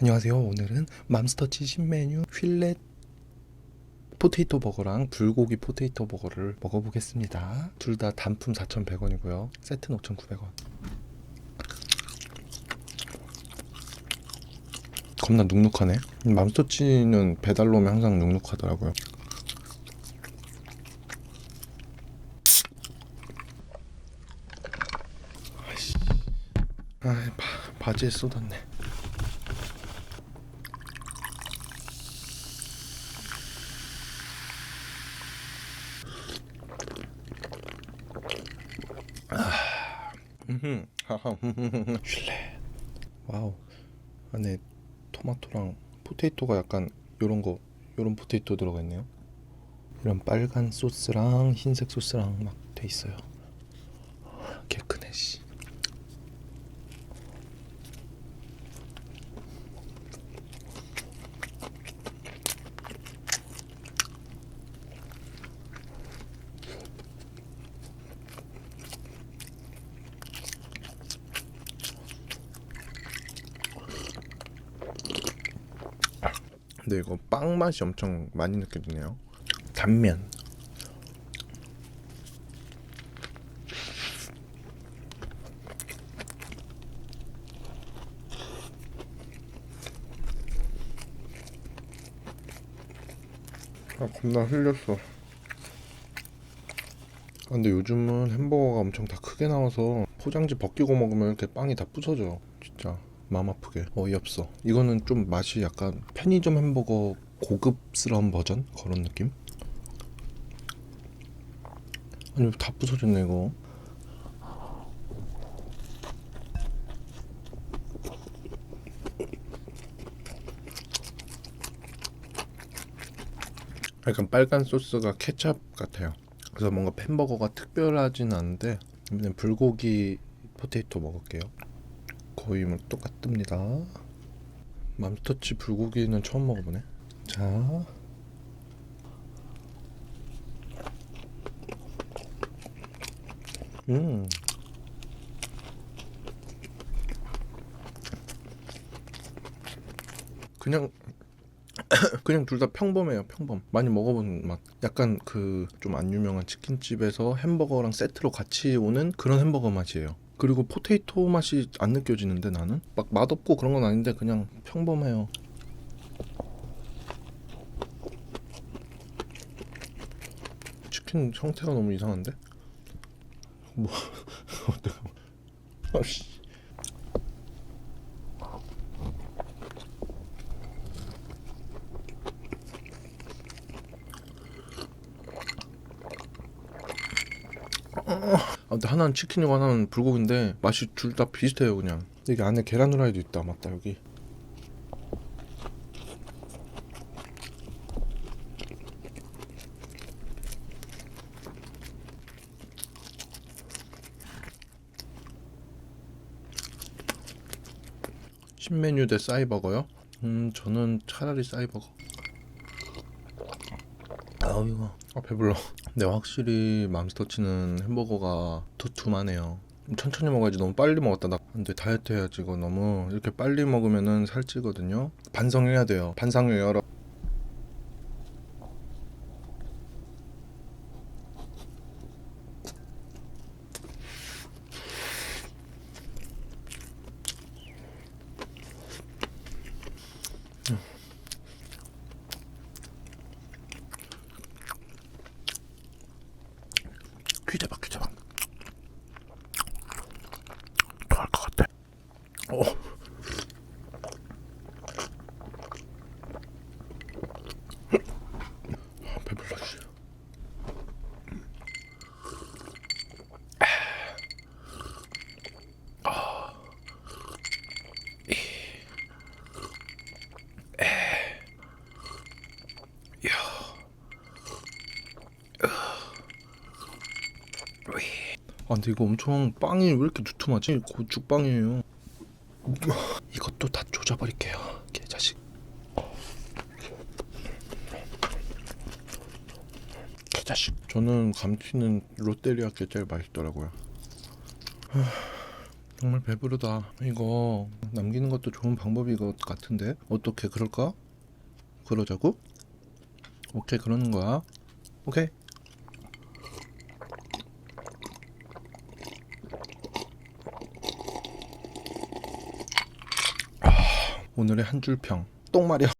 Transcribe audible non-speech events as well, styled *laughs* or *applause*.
안녕하세요. 오늘은 맘스터치 신메뉴 휠렛 포테이토 버거랑 불고기 포테이토 버거를 먹어보겠습니다. 둘 다 단품 4,100원이고요. 세트는 5,900원. 겁나 눅눅하네. 맘스터치는 배달로 오면 항상 눅눅하더라고요. 아이씨. 아, 바, 바지에 쏟았네. 음흠, 하하, 슐레. 와우. 안에 토마토랑 포테이토가 약간 요런 거, 요런 포테이토 들어가 있네요. 이런 빨간 소스랑 흰색 소스랑 막 돼 있어요. 개 크네 씨. 근데 이거 빵 맛이 엄청 많이 느껴지네요. 단면. 아 겁나 흘렸어. 아, 근데 요즘은 햄버거가 엄청 다 크게 나와서 포장지 벗기고 먹으면 이렇게 빵이 다 부서져. 진짜 마음 아프게 어이없어. 이거는 좀 맛이 약간 편의점 햄버거 고급스러운 버전 그런 느낌? 아니 다 부서졌네 이거. 약간 빨간 소스가 케찹 같아요. 그래서 뭔가 햄버거가 특별하진 않은데 이번엔 불고기 포테이토 먹을게요. 거의 뭐 똑같습니다. 맘스터치 불고기는 처음 먹어보네. 자. 음. 그냥 *coughs* 그냥 둘 다 평범해요. 평범. 많이 먹어본 맛. 약간 그 좀 안 유명한 치킨집에서 햄버거랑 세트로 같이 오는 그런 햄버거 맛이에요. 그리고 포테이토 맛이 안 느껴지는데 나는 막 맛없고 그런 건 아닌데 그냥 평범해요. 치킨 형태가 너무 이상한데? 뭐. *laughs* 아씨. 아, 근데 하나는 치킨이고 하나는 불고기인데 맛이 둘 다 비슷해요 그냥. 여기 안에 계란 후라이도 있다. 맞다 여기. 신메뉴 대 싸이버거요? 음 저는 차라리 싸이버거 아우 이거 아 배불러. 근데 확실히 맘스터치는 햄버거가 두툼하네요. 천천히 먹어야지. 너무 빨리 먹었다. 나 근데 다이어트 해야지 이거 너무. 이렇게 빨리 먹으면은 살찌거든요. 반성해야 돼요. 반상을 열어 귀 대박 귀 대박 토할 것 같아 어. 아, 배불러 씨. 아 근데 이거 엄청 빵이 왜 이렇게 두툼하지? 고죽빵이에요 이것도 다 조져버릴게요 개자식 개자식 저는 감튀는 롯데리아 게 제일 맛있더라고요 하, 정말 배부르다. 이거 남기는 것도 좋은 방법인 것 같은데 어떻게 그럴까? 그러자고? 오케이 그러는 거야. 오케이. 오늘의 한 줄 평. 똥 마려.